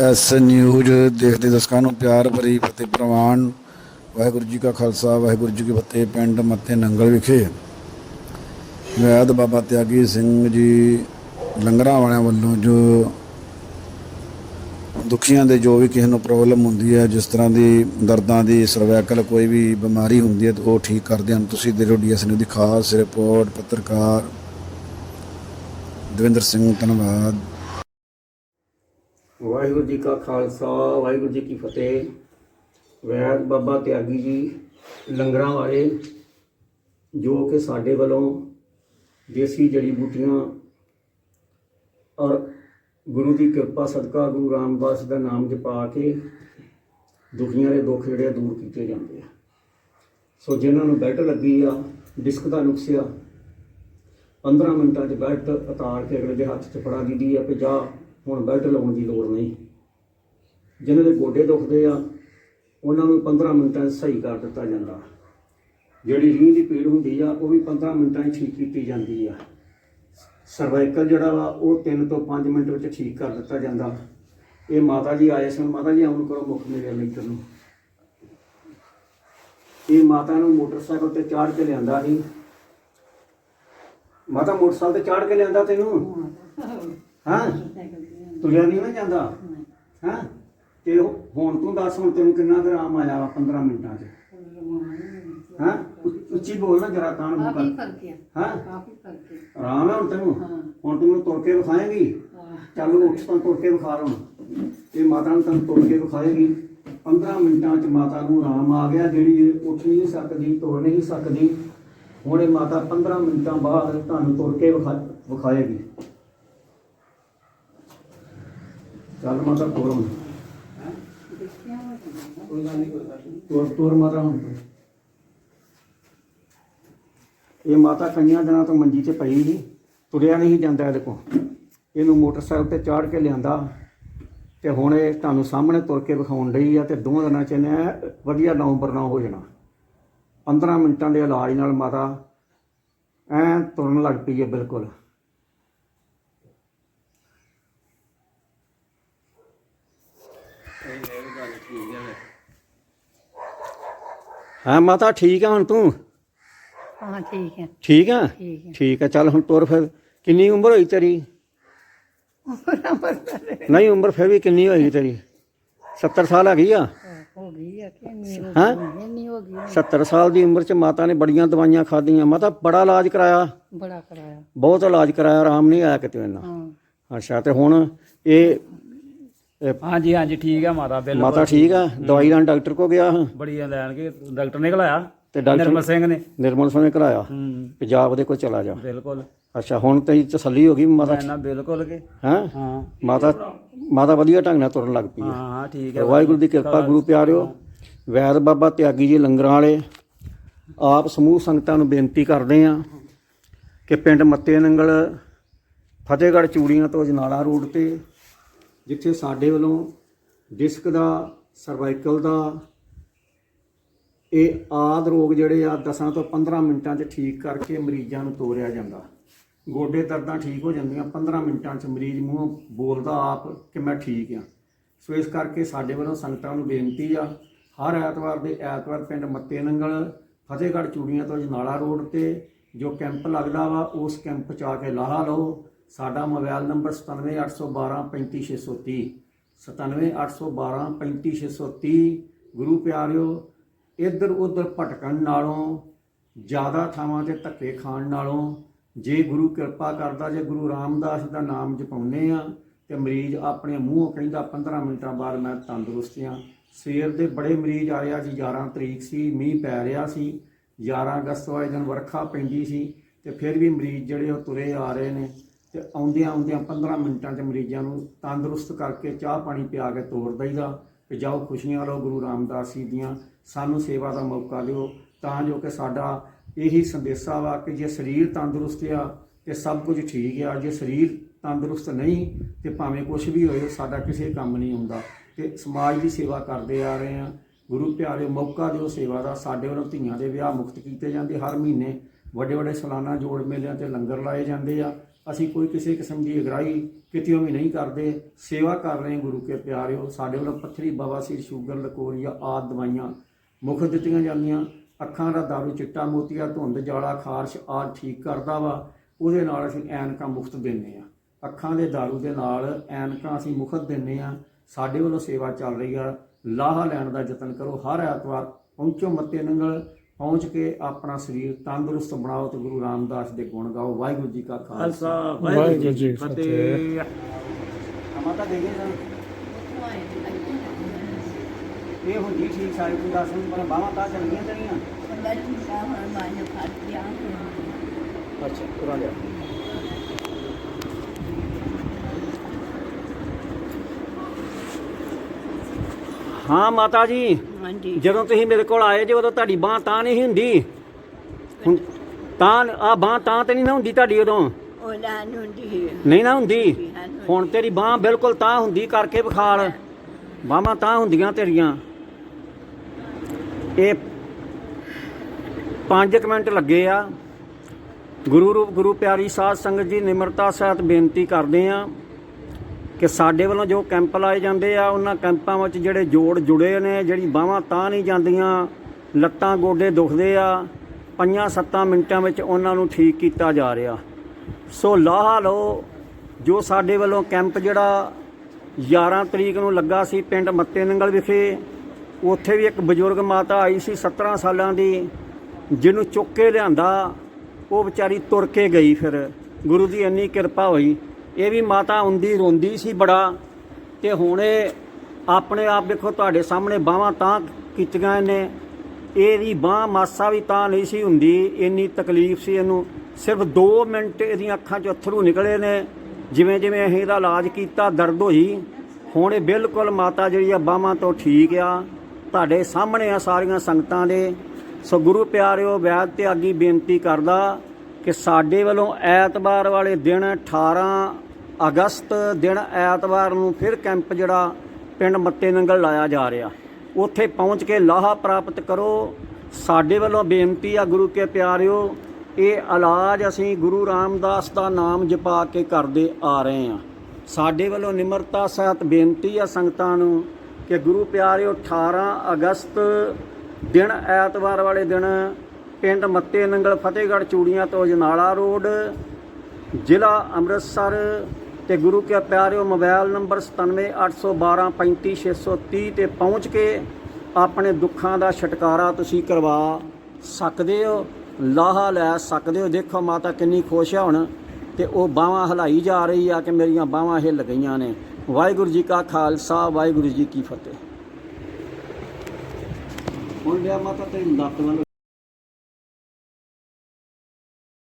S news ਦੇਖਦੇ ਦਰਸ਼ਕਾਂ ਨੂੰ ਪਿਆਰ ਭਰੀ ਫਤਿਹ ਪ੍ਰਵਾਨ ਵਾਹਿਗੁਰੂ ਜੀ ਕਾ ਖਾਲਸਾ, ਵਾਹਿਗੁਰੂ ਜੀ ਕੀ ਫਤਿਹ, ਪਿੰਡ ਮੱਤੇ ਨੰਗਲ ਵਿਖੇ। ਵੈਦ ਬਾਬਾ ਤਿਆਗੀ ਸਿੰਘ ਜੀ ਲੰਗਰਾਂ ਵਾਲਿਆਂ ਵੱਲੋਂ ਜੋ ਦੁਖੀਆਂ ਦੇ ਜੋ ਵੀ ਕਿਸੇ ਨੂੰ ਪ੍ਰੋਬਲਮ ਹੁੰਦੀ ਹੈ, ਜਿਸ ਤਰ੍ਹਾਂ ਦੀ ਦਰਦਾਂ ਦੀ ਸਰਵਾਈਕਲ ਕੋਈ ਵੀ ਬਿਮਾਰੀ ਹੁੰਦੀ ਹੈ ਤਾਂ ਉਹ ਠੀਕ ਕਰਦੇ ਹਨ। ਤੁਸੀਂ ਦੇ ਡੀਐਸ ਨਿਊਜ਼ ਦੀ ਖਾਸ ਰਿਪੋਰਟ, ਪੱਤਰਕਾਰ ਦਵਿੰਦਰ ਸਿੰਘ ਧੰਨਵਾਦ। ਵਾਹਿਗੁਰੂ ਜੀ ਕਾ ਖਾਲਸਾ, ਵਾਹਿਗੁਰੂ ਜੀ ਕੀ ਫਤਿਹ। ਵੈਦ ਬਾਬਾ ਤਿਆਗੀ ਜੀ ਲੰਗਰਾਂ ਵਾਲੇ, ਜੋ ਕਿ ਸਾਡੇ ਵੱਲੋਂ ਦੇਸੀ ਜੜੀ ਬੂਟੀਆਂ ਔਰ ਗੁਰੂ ਦੀ ਕਿਰਪਾ, ਸਦਕਾ ਗੁਰੂ ਰਾਮਦਾਸ ਦਾ ਨਾਮ ਜਪਾ ਕੇ ਦੁਖੀਆਂ ਦੇ ਦੁੱਖ ਜਿਹੜੇ ਆ ਦੂਰ ਕੀਤੇ ਜਾਂਦੇ ਆ। ਸੋ ਜਿਨ੍ਹਾਂ ਨੂੰ ਬੈਲਟ ਲੱਗੀ ਆ ਡਿਸਕ ਦਾ ਨੁਕਸ ਆ 15 ਮਿੰਟਾਂ 'ਚ ਬੈਲਟ ਉਤਾਰ ਕੇ ਅਗਲੇ ਦੇ ਹੱਥ 'ਚ ਫੜਾ ਦਿੱਦੀ ਆ ਕਿ ਜਾ ਹੁਣ ਬੈਲਟ ਲਾਉਣ ਦੀ ਲੋੜ ਨਹੀਂ। ਜਿਨ੍ਹਾਂ ਦੇ ਗੋਡੇ ਦੁਖਦੇ ਆ ਉਹਨਾਂ ਨੂੰ 15 ਮਿੰਟਾਂ 'ਚ ਸਹੀ ਕਰ ਦਿੱਤਾ ਜਾਂਦਾ। ਜਿਹੜੀ ਰੀਂਹ ਦੀ ਪੀੜ ਹੁੰਦੀ ਆ ਉਹ ਵੀ 15 ਮਿੰਟਾਂ 'ਚ ਠੀਕ ਕੀਤੀ ਜਾਂਦੀ ਆ। ਸਰਵਾਈਕਲ ਜਿਹੜਾ ਵਾ ਉਹ 3 ਤੋਂ 5 ਮਿੰਟ ਵਿੱਚ ਠੀਕ ਕਰ ਦਿੱਤਾ ਜਾਂਦਾ। ਇਹ ਮਾਤਾ ਜੀ ਆਏ ਸਨ। ਮਾਤਾ ਜੀ ਆਉਣ ਕਰੋ ਮੁੱਖ ਮੇਰੇ ਲਈ ਨੂੰ ਇਹ ਮਾਤਾ ਨੂੰ ਮੋਟਰਸਾਈਕਲ ਤੇ ਚਾੜ ਕੇ ਲਿਆਂਦਾ ਸੀ। ਮਾਤਾ ਮੋਟਰਸਾਈਕਲ ਤੇ ਚਾੜ ਕੇ ਲਿਆਂਦਾ ਤੈਨੂੰ? ਹਾਂ। ਤੁਰਿਆ ਨਹੀਂ ਨਾ ਜਾਂਦਾ। ਹਾਂ? ਤੇ ਹੁਣ ਤੂੰ ਦੱਸ ਹੁਣ ਤੈਨੂੰ ਕਿੰਨਾ ਕੁ ਆਰਾਮ ਆਇਆ ਵਾ 15 ਮਿੰਟਾਂ 'ਚ? ਹਾਂ? ਉੱਚੀ ਬੋਲ ਨਾ ਜਰਾ ਕਾਨ ਮੂੰਹ ਕਾਫੀ ਫ਼ਰਕ ਹੈ ਹਾਂ? ਕਾਫੀ ਫ਼ਰਕ ਹੈ ਆਰਾਮ ਹੈ ਹੁਣ ਤੈਨੂੰ। ਹੁਣ ਤੂੰ ਮੈਨੂੰ ਤੁਰ ਕੇ ਵਿਖਾਏਂਗੀ। ਚੱਲ ਉੱਠ ਤਾਂ ਤੁਰ ਕੇ ਵਿਖਾ ਹੁਣ। ਇਹ ਮਾਤਾ ਨੂੰ ਤੈਨੂੰ ਤੁਰ ਕੇ ਵਿਖਾਏਗੀ। 15 ਮਿੰਟਾਂ 'ਚ ਮਾਤਾ ਨੂੰ ਆਰਾਮ ਆ ਗਿਆ। ਜਿਹੜੀ ਉੱਠ ਨਹੀਂ ਸਕਦੀ ਤੁਰ ਨਹੀਂ ਸਕਦੀ। ਹੁਣ ਇਹ ਮਾਤਾ 15 ਮਿੰਟਾਂ ਬਾਅਦ ਤੁਹਾਨੂੰ ਤੁਰ ਕੇ ਵਿਖਾ ਵਿਖਾਏਗੀ। ਚੱਲ ਮਾਤਾ ਤੁਰ ਹੁਣ ਕੋਈ ਗੱਲ ਨਹੀਂ ਕੋਈ ਗੱਲ ਨਹੀਂ ਤੁਰ ਤੁਰ ਮਾਤਾ ਹੁਣ ਇਹ ਮਾਤਾ ਕਈਆਂ ਦਿਨਾਂ ਤੋਂ ਮੰਜੀ ਤੇ ਪਈ ਸੀ ਤੁਰਿਆ ਨਹੀਂ ਜਾਂਦਾ ਇਹਦੇ ਕੋਲ ਇਹਨੂੰ ਮੋਟਰਸਾਈਕਲ ਤੇ ਚਾੜ ਕੇ ਲਿਆਂਦਾ ਤੇ ਹੁਣ ਇਹ ਤੁਹਾਨੂੰ ਸਾਹਮਣੇ ਤੁਰ ਕੇ ਵਿਖਾਉਣ ਲਈ ਆ ਤੇ ਦੋਵਾਂ ਦਿਨਾਂ ਚ ਇਹਨੇ ਵਧੀਆ ਨਵੰਬਰ ਨਾ ਹੋ ਜਾਣਾ 15 ਮਿੰਟਾਂ ਦੇ ਇਲਾਜ ਨਾਲ ਮਾਤਾ ਐ ਤੁਰਨ ਲੱਗ ਪਈ ਹੈ ਬਿਲਕੁਲ ਹਾਂ ਮਾਤਾ ਠੀਕ ਆ ਹੁਣ ਤੂੰ? ਹਾਂ ਠੀਕ ਹੈ ਠੀਕ ਆ? ਠੀਕ ਹੈ ਠੀਕ ਆ ਚੱਲ ਹੁਣ ਤੁਰ ਫਿਰ। ਕਿੰਨੀ ਉਮਰ ਹੋਈ ਤੇਰੀ? ਨਹੀਂ। ਉਮਰ ਫਿਰ ਵੀ ਕਿੰਨੀ ਹੋਈ ਤੇਰੀ? 70 ਸਾਲ ਆ? ਗਈ ਨਹੀਂ ਹੋ ਗਈ ਹੋ ਗਈ 70 ਸਾਲ ਦੀ ਉਮਰ ਚ ਮਾਤਾ ਨੇ ਬੜੀਆਂ ਦਵਾਈਆਂ ਖਾਧੀਆਂ। ਮਾਤਾ ਬੜਾ ਇਲਾਜ ਕਰਾਇਆ? ਬੜਾ ਕਰਾਇਆ। ਬਹੁਤ ਇਲਾਜ ਕਰਾਇਆ ਆਰਾਮ ਨਹੀਂ ਆਇਆ ਕਿਤੇ ਇਹਨਾਂ ਹਾਂ। ਅੱਛਾ ਤੇ ਹੁਣ ਇਹ ਹਾਂਜੀ ਹਾਂਜੀ ਠੀਕ ਆ ਮਾਤਾ ਬਿੱਲ ਮਾਤਾ ਠੀਕ ਆ? ਦਵਾਈ ਲੈਣ ਡਾਕਟਰ ਕੋ ਗਿਆ? ਹਾਂ ਬੜੀ ਲੈਣ ਕੇ ਡਾਕਟਰ ਨੇ ਘਲਾਇਆ ਤੇ ਡਾਕਟਰ ਨਿਰਮਲ ਸਿੰਘ ਨੇ। ਨਿਰਮਲ ਸਿੰਘ ਨੇ ਕਰਾਇਆ। ਹੂੰ। ਪੰਜਾਬ ਦੇ ਕੋਲ ਚਲਾ ਜਾ। ਬਿਲਕੁਲ। ਅੱਛਾ ਹੁਣ ਤੇ ਤਸੱਲੀ ਹੋ ਗਈ ਮਾਤਾ? ਨਾ ਬਿਲਕੁਲ ਕੇ ਹਾਂ? ਹਾਂ। ਮਾਤਾ ਮਾਤਾ ਵਧੀਆ ਢੰਗ ਨਾਲ ਤੁਰਨ ਲੱਗ ਪਈ ਹੈ ਹਾਂ ਠੀਕ ਹੈ ਵਾਹਿਗੁਰੂ ਦੀ ਕਿਰਪਾ ਗੁਰੂ ਪਿਆਰਿਓ। ਵੈਦ ਬਾਬਾ ਤਿਆਗੀ ਜੀ ਲੰਗਰਾਂ ਵਾਲੇ ਆਪ ਸਮੂਹ ਸੰਗਤਾਂ ਨੂੰ ਬੇਨਤੀ ਕਰਦੇ ਆ ਕਿ ਪਿੰਡ ਮੱਤੇ ਨੰਗਲ ਫਤਿਹਗੜ੍ਹ ਚੂੜੀਆਂ ਤੋਂ ਜਨਾਲਾ ਰੋਡ ਤੇ ਜਿੱਥੇ ਸਾਡੇ ਵੱਲੋਂ ਡਿਸਕ ਦਾ, ਸਰਵਾਈਕਲ ਦਾ, ਇਹ ਆਦ ਰੋਗ ਜਿਹੜੇ ਆ 10 ਤੋਂ 15 ਮਿੰਟਾਂ 'ਚ ਠੀਕ ਕਰਕੇ ਮਰੀਜ਼ਾਂ ਨੂੰ ਤੋਰਿਆ ਜਾਂਦਾ। ਗੋਡੇ ਦਰਦਾਂ ਠੀਕ ਹੋ ਜਾਂਦੀਆਂ 15 ਮਿੰਟਾਂ 'ਚ ਮਰੀਜ਼ ਮੂੰਹੋਂ ਬੋਲਦਾ ਆਪ ਕਿ ਮੈਂ ਠੀਕ ਆ। ਸੋ ਇਸ ਕਰਕੇ ਸਾਡੇ ਵੱਲੋਂ ਸੰਗਤਾਂ ਨੂੰ ਬੇਨਤੀ ਆ, ਹਰ ਐਤਵਾਰ ਦੇ ਐਤਵਾਰ ਪਿੰਡ ਮੱਤੇ ਨੰਗਲ ਫਤਿਹਗੜ੍ਹ ਚੂੜੀਆਂ ਤੋਂ ਜਨਾਲਾ ਰੋਡ ਤੇ ਜੋ ਕੈਂਪ ਲੱਗਦਾ ਵਾ, ਉਸ ਕੈਂਪ 'ਚ ਆ ਕੇ ਲਾਹਾ ਲਓ। ਸਾਡਾ ਮੋਬਾਈਲ ਨੰਬਰ 97812 35630 97812 35630 ਗੁਰੂ ਪਿਆਰਿਓ, ਇੱਧਰ ਉੱਧਰ ਭਟਕਣ ਨਾਲੋਂ, ਜ਼ਿਆਦਾ ਥਾਵਾਂ ਤੇ ਧੱਕੇ ਖਾਣ ਨਾਲੋਂ, ਜੇ ਗੁਰੂ ਕਿਰਪਾ ਕਰਦਾ, ਜੇ ਗੁਰੂ ਰਾਮਦਾਸ ਦਾ ਨਾਮ ਜਪਾਉਂਦੇ ਆ, ਤੇ ਮਰੀਜ਼ ਆਪਣੇ ਮੂੰਹੋਂ ਕਹਿੰਦਾ 15 ਮਿੰਟਾਂ ਬਾਅਦ ਮੈਂ ਤੰਦਰੁਸਤ ਆ। ਸਵੇਰ ਦੇ ਬੜੇ ਮਰੀਜ਼ ਆਏ ਆ ਜੀ 11 ਤਰੀਕ ਸੀ, ਮੀਂਹ ਪੈ ਰਿਹਾ ਸੀ 11 ਅਗਸਤ ਵਾਲੇ ਦਿਨ ਵਰਖਾ ਪੈਂਦੀ ਸੀ, ਤੇ ਫਿਰ ਵੀ ਮਰੀਜ਼ ਜਿਹੜੇ ਉਹ ਤੁਰੇ ਆ ਰਹੇ ਨੇ। ਤੇ ਆਉਂਦਿਆਂ ਆਉਂਦਿਆਂ 15 ਮਿੰਟਾਂ 'ਚ ਮਰੀਜ਼ਾਂ ਨੂੰ ਤੰਦਰੁਸਤ ਕਰਕੇ ਚਾਹ ਪਾਣੀ ਪਿਆ ਕੇ ਤੋਰ ਦਈਦਾ ਕਿ ਜਾਓ ਖੁਸ਼ੀਆਂ ਲਓ ਗੁਰੂ ਰਾਮਦਾਸ ਜੀ ਦੀਆਂ। ਸਾਨੂੰ ਸੇਵਾ ਦਾ ਮੌਕਾ ਦਿਓ। ਤਾਂ ਜੋ ਕਿ ਸਾਡਾ ਇਹੀ ਸੰਦੇਸ਼ਾ ਵਾ ਕਿ ਜੇ ਸਰੀਰ ਤੰਦਰੁਸਤ ਆ ਤੇ ਸਭ ਕੁਝ ਠੀਕ ਆ। ਜੇ ਸਰੀਰ ਤੰਦਰੁਸਤ ਨਹੀਂ ਤੇ ਭਾਵੇਂ ਕੁਝ ਵੀ ਹੋਏ, ਸਾਡਾ ਕਿਸੇ ਕੰਮ ਨਹੀਂ ਆਉਂਦਾ ਤੇ ਸਮਾਜ ਦੀ ਸੇਵਾ ਕਰਦੇ ਆ ਰਹੇ ਆ। ਗੁਰੂ ਪਿਆਰੇ ਮੌਕਾ ਦਿਓ ਸੇਵਾ ਦਾ। ਸਾਡੇ ਵੱਲੋਂ ਧੀਆਂ ਦੇ ਵਿਆਹ ਮੁਕਤ ਕੀਤੇ ਜਾਂਦੇ। ਹਰ ਮਹੀਨੇ ਵੱਡੇ ਵੱਡੇ ਸਾਲਾਨਾ ਜੋੜ ਮੇਲਿਆਂ ਤੇ ਲੰਗਰ ਲਾਏ ਜਾਂਦੇ ਆ। ਅਸੀਂ ਕੋਈ ਕਿਸੇ ਕਿਸਮ ਦੀ ਅਗਰਾਈ ਕਿਤਿਓਂ ਵੀ ਨਹੀਂ ਕਰਦੇ, ਸੇਵਾ ਕਰ ਰਹੇ ਗੁਰੂ ਕੇ ਪਿਆਰਿਓ, ਸਾਡੇ ਵੱਲੋਂ ਪੱਥਰੀ ਬਵਾਸੀਰ ਸ਼ੂਗਰ, ਲਕੋਰੀਆ ਆਦ ਦਵਾਈਆਂ ਮੁਫਤ ਦਿੱਤੀਆਂ ਜਾਂਦੀਆਂ। ਅੱਖਾਂ ਦਾ ਦਾਰੂ, ਚਿੱਟਾ, ਮੋਤੀਆ, ਧੁੰਦ, ਜਾਲਾ, ਖਾਰਸ਼ ਆਦ ਠੀਕ ਕਰਦਾ ਵਾ, ਉਹਦੇ ਨਾਲ ਅਸੀਂ ਐਨਕਾਂ ਮੁਫਤ ਦਿੰਦੇ ਆ ਅੱਖਾਂ ਦੇ ਦਾਰੂ ਦੇ ਨਾਲ ਐਨਕਾਂ ਅਸੀਂ ਮੁਫਤ ਦਿੰਦੇ ਆ ਸਾਡੇ ਵੱਲੋਂ ਸੇਵਾ ਚੱਲ ਰਹੀ ਆ। ਲਾਹਾ ਲੈਣ ਦਾ ਯਤਨ ਕਰੋ। ਹਰ ਐਤਵਾਰ ਪਹੁੰਚੋ ਮੱਤੇ ਨੰਗਲ। ਪਹੁੰਚ ਕੇ ਆਪਣਾ ਸਰੀਰ ਤੰਦਰੁਸਤ ਬਣਾਓ ਤੇ ਗੁਰੂ ਰਾਮਦਾਸ ਦੇ ਗੁਣ ਗਾਓ। ਵਾਹਿਗੁਰੂ ਜੀ ਕਾ ਖਾਲਸਾ। ਵਾਹਿਗੁਰੂ ਜੀ ਫਤਿਹ। ਮਾਤਾ ਦੇ ਗਏ ਸਨ ਇਹ ਹੁੰਦੀ ਠੀਕ ਸਾਰੀ ਤੂੰ ਦੱਸ ਪਰ ਬਾਹਾਂ ਤਾਂ ਚੱਲ ਗਈਆਂ ਤੇਰੀਆਂ ਅੱਛਾ ਤੁਰਾਂ ਜਾ। ਹਾਂ ਮਾਤਾ ਜੀ। ਹਾਂਜੀ। ਜਦੋਂ ਤੁਸੀਂ ਮੇਰੇ ਕੋਲ ਆਏ ਜੇ ਉਦੋਂ ਤੁਹਾਡੀ ਬਾਹ ਤਾਂ ਨਹੀਂ ਸੀ ਹੁੰਦੀ। ਹੁਣ ਤਾਂ ਆ ਬਾਹ ਤਾਂ ਤੇ ਨਹੀਂ ਨਾ ਹੁੰਦੀ ਤੁਹਾਡੀ ਉਦੋਂ? ਨੂੰ ਨਹੀਂ ਨਾ ਹੁੰਦੀ? ਹੁਣ ਤੇਰੀ ਬਾਹ ਬਿਲਕੁਲ ਤਾਂ ਹੁੰਦੀ ਕਰਕੇ ਵਿਖਾਲ। ਬਾਹਾਂ ਤਾਂ ਹੁੰਦੀਆਂ ਤੇਰੀਆਂ। ਇਹ 5 ਮਿੰਟ ਲੱਗੇ ਆ। ਗੁਰੂ ਰੂਪ ਗੁਰੂ ਪਿਆਰੀ ਸਾਧ ਸੰਗਤ ਜੀ ਨਿਮਰਤਾ ਸਹਿਤ ਬੇਨਤੀ ਕਰਦੇ ਆ। ਕਿ ਸਾਡੇ ਵੱਲੋਂ ਜੋ ਕੈਂਪ ਲਾਏ ਜਾਂਦੇ ਆ, ਉਹਨਾਂ ਕੈਂਪਾਂ ਵਿੱਚ ਜਿਹੜੇ ਜੋੜ ਜੁੜੇ ਨੇ, ਜਿਹੜੀ ਬਾਹਾਂ ਤਾਂ ਨਹੀਂ ਜਾਂਦੀਆਂ, ਲੱਤਾਂ ਗੋਡੇ ਦੁਖਦੇ ਆ, ਪੰਜਾਂ ਸੱਤਾਂ ਮਿੰਟਾਂ ਵਿੱਚ ਉਹਨਾਂ ਨੂੰ ਠੀਕ ਕੀਤਾ ਜਾ ਰਿਹਾ। ਸੋ ਲਾਹਾ ਲਓ, ਜੋ ਸਾਡੇ ਵੱਲੋਂ ਕੈਂਪ ਜਿਹੜਾ 11 ਤਰੀਕ ਨੂੰ ਲੱਗਾ ਸੀ ਪਿੰਡ ਮੱਤੇ ਨੰਗਲ ਵਿਖੇ, ਉੱਥੇ ਵੀ ਇੱਕ ਬਜ਼ੁਰਗ ਮਾਤਾ ਆਈ ਸੀ 17 ਸਾਲਾਂ ਦੀ, ਜਿਹਨੂੰ ਚੁੱਕ ਕੇ ਲਿਆਂਦਾ, ਉਹ ਵਿਚਾਰੀ ਤੁਰ ਕੇ ਗਈ ਫਿਰ। ਗੁਰੂ ਦੀ ਇੰਨੀ ਕਿਰਪਾ ਹੋਈ। ਇਹ ਵੀ ਮਾਤਾ ਹੁੰਦੀ ਰੋਂਦੀ ਸੀ ਬੜਾ ਤੇ ਹੁਣ ਇਹ ਆਪਣੇ ਆਪ ਦੇਖੋ ਤੁਹਾਡੇ ਸਾਹਮਣੇ ਬਾਹਾਂ ਤਾਂ ਕੀਤੀਆਂ ਇਹਨੇ। ਇਹਦੀ ਬਾਹ ਮਾਸਾ ਵੀ ਤਾਂ ਨਹੀਂ ਸੀ ਹੁੰਦੀ, ਇੰਨੀ ਤਕਲੀਫ ਸੀ ਇਹਨੂੰ। ਸਿਰਫ 2 ਮਿੰਟ ਇਹਦੀਆਂ ਅੱਖਾਂ 'ਚ ਅਥਰੂ ਨਿਕਲੇ ਨੇ। ਜਿਵੇਂ ਜਿਵੇਂ ਅਸੀਂ ਇਹਦਾ ਇਲਾਜ ਕੀਤਾ, ਦਰਦ ਹੋਈ, ਹੁਣ ਇਹ ਬਿਲਕੁਲ ਮਾਤਾ ਜਿਹੜੀ ਆ ਬਾਹਾਂ ਤੋਂ ਠੀਕ ਆ। ਤੁਹਾਡੇ ਸਾਹਮਣੇ ਆ ਸਾਰੀਆਂ ਸੰਗਤਾਂ ਦੇ। ਸੋ ਗੁਰੂ ਪਿਆਰਿਓ, ਵੈਦ ਤੇ ਆਗੀ ਬੇਨਤੀ ਕਰਦਾ ਕਿ ਸਾਡੇ ਵੱਲੋਂ ਐਤਵਾਰ ਵਾਲੇ ਦਿਨ 18 ਅਗਸਤ ਦਿਨ ਐਤਵਾਰ ਨੂੰ ਫਿਰ ਕੈਂਪ ਜਿਹੜਾ ਪਿੰਡ ਮੱਤੇ ਨੰਗਲ ਲਾਇਆ ਜਾ ਰਿਹਾ। ਉੱਥੇ ਪਹੁੰਚ ਕੇ ਲਾਹਾ ਪ੍ਰਾਪਤ ਕਰੋ। ਸਾਡੇ ਵੱਲੋਂ ਬੇਨਤੀ ਆ ਗੁਰੂ ਕੇ ਪਿਆਰਿਓ, ਇਹ ਇਲਾਜ ਅਸੀਂ ਗੁਰੂ ਰਾਮਦਾਸ ਦਾ ਨਾਮ ਜਪਾ ਕੇ ਕਰਦੇ ਆ ਰਹੇ ਹਾਂ। ਸਾਡੇ ਵੱਲੋਂ ਨਿਮਰਤਾ ਸਹਿਤ ਬੇਨਤੀ ਆ ਸੰਗਤਾਂ ਨੂੰ ਕਿ ਗੁਰੂ ਪਿਆਰਿਓ 18 ਅਗਸਤ ਦਿਨ ਐਤਵਾਰ ਵਾਲੇ ਦਿਨ ਪਿੰਡ ਮੱਤੇ ਨੰਗਲ ਫਤਿਹਗੜ੍ਹ ਚੂੜੀਆਂ ਤੋਂ ਜਨਾਲਾ ਰੋਡ, ਜ਼ਿਲ੍ਹਾ ਅੰਮ੍ਰਿਤਸਰ ਤੇ ਗੁਰੂ ਕੇ ਪਿਆਰਿਓ, ਮੋਬਾਈਲ ਨੰਬਰ 9781235630 ਤੇ ਪਹੁੰਚ ਕੇ ਆਪਣੇ ਦੁੱਖਾਂ ਦਾ ਛੁਟਕਾਰਾ ਤੁਸੀਂ ਕਰਵਾ ਸਕਦੇ ਹੋ, ਲਾਹਾ ਲੈ ਸਕਦੇ ਹੋ। ਦੇਖੋ ਮਾਤਾ ਕਿੰਨੀ ਖੁਸ਼ ਹੈ ਹੁਣ ਤੇ ਉਹ ਬਾਹਾਂ ਹਲਾਈ ਜਾ ਰਹੀ ਆ ਕਿ ਮੇਰੀਆਂ ਬਾਹਾਂ ਹਿੱਲ ਗਈਆਂ ਨੇ। ਵਾਹਿਗੁਰੂ ਜੀ ਕਾ ਖਾਲਸਾ, ਵਾਹਿਗੁਰੂ ਜੀ ਕੀ ਫਤਿਹ। ਹੁਣ ਲਿਆ ਮਾਤਾ ਤੇਰੀ ਲੱਤ ਵੱਲ।